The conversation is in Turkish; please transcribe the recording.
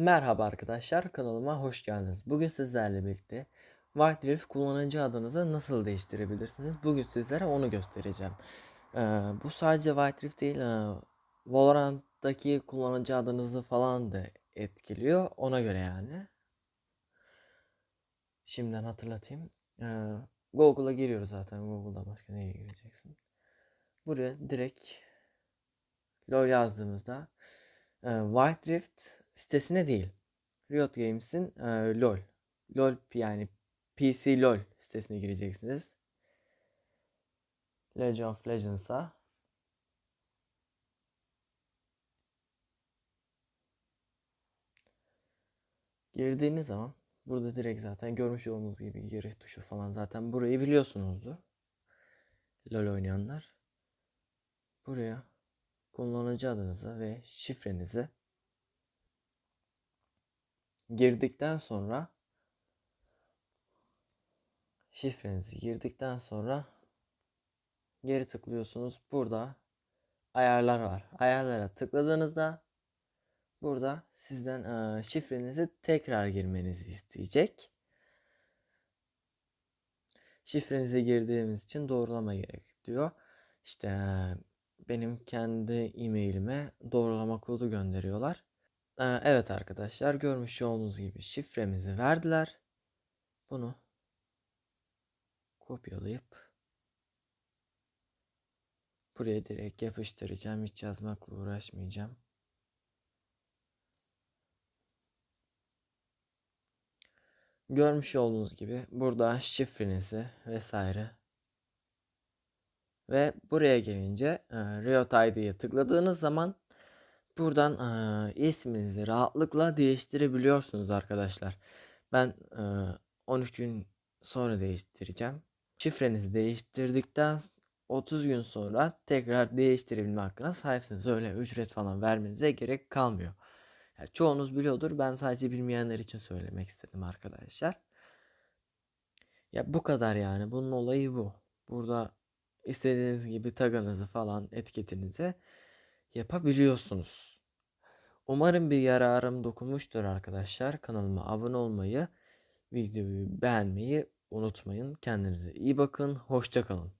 Merhaba arkadaşlar kanalıma hoş geldiniz. Bugün sizlerle birlikte White kullanıcı adınızı nasıl değiştirebilirsiniz? Bugün sizlere onu göstereceğim. Ee, bu sadece White değil, e, Valorant'taki kullanıcı adınızı falan da etkiliyor. Ona göre yani. Şimdiden hatırlatayım. Ee, Google'a giriyoruz zaten. Google'da başka neye gireceksin? Buraya direkt LOL yazdığımızda e, White Rift sitesine değil. Riot Games'in e, LoL. LoL yani PC LoL sitesine gireceksiniz. League of Legends'a girdiğiniz zaman burada direkt zaten görmüş olduğunuz gibi geri tuşu falan zaten burayı biliyorsunuzdur. LoL oynayanlar. Buraya kullanıcı adınızı ve şifrenizi girdikten sonra şifrenizi girdikten sonra geri tıklıyorsunuz. Burada ayarlar var. Ayarlara tıkladığınızda burada sizden şifrenizi tekrar girmenizi isteyecek. Şifrenizi girdiğimiz için doğrulama gerek diyor. İşte benim kendi e-mailime doğrulama kodu gönderiyorlar. Ee, evet arkadaşlar görmüş olduğunuz gibi şifremizi verdiler. Bunu kopyalayıp buraya direkt yapıştıracağım. Hiç yazmakla uğraşmayacağım. Görmüş olduğunuz gibi burada şifrenizi vesaire ve buraya gelince e, Riot ID'ye tıkladığınız zaman buradan e, isminizi rahatlıkla değiştirebiliyorsunuz arkadaşlar. Ben e, 13 gün sonra değiştireceğim. Şifrenizi değiştirdikten 30 gün sonra tekrar değiştirebilme hakkına sahipsiniz. Öyle ücret falan vermenize gerek kalmıyor. Yani çoğunuz biliyordur. Ben sadece bilmeyenler için söylemek istedim arkadaşlar. Ya bu kadar yani. Bunun olayı bu. Burada istediğiniz gibi tagınızı falan etiketinizi yapabiliyorsunuz. Umarım bir yararım dokunmuştur arkadaşlar. Kanalıma abone olmayı, videoyu beğenmeyi unutmayın. Kendinize iyi bakın. Hoşçakalın.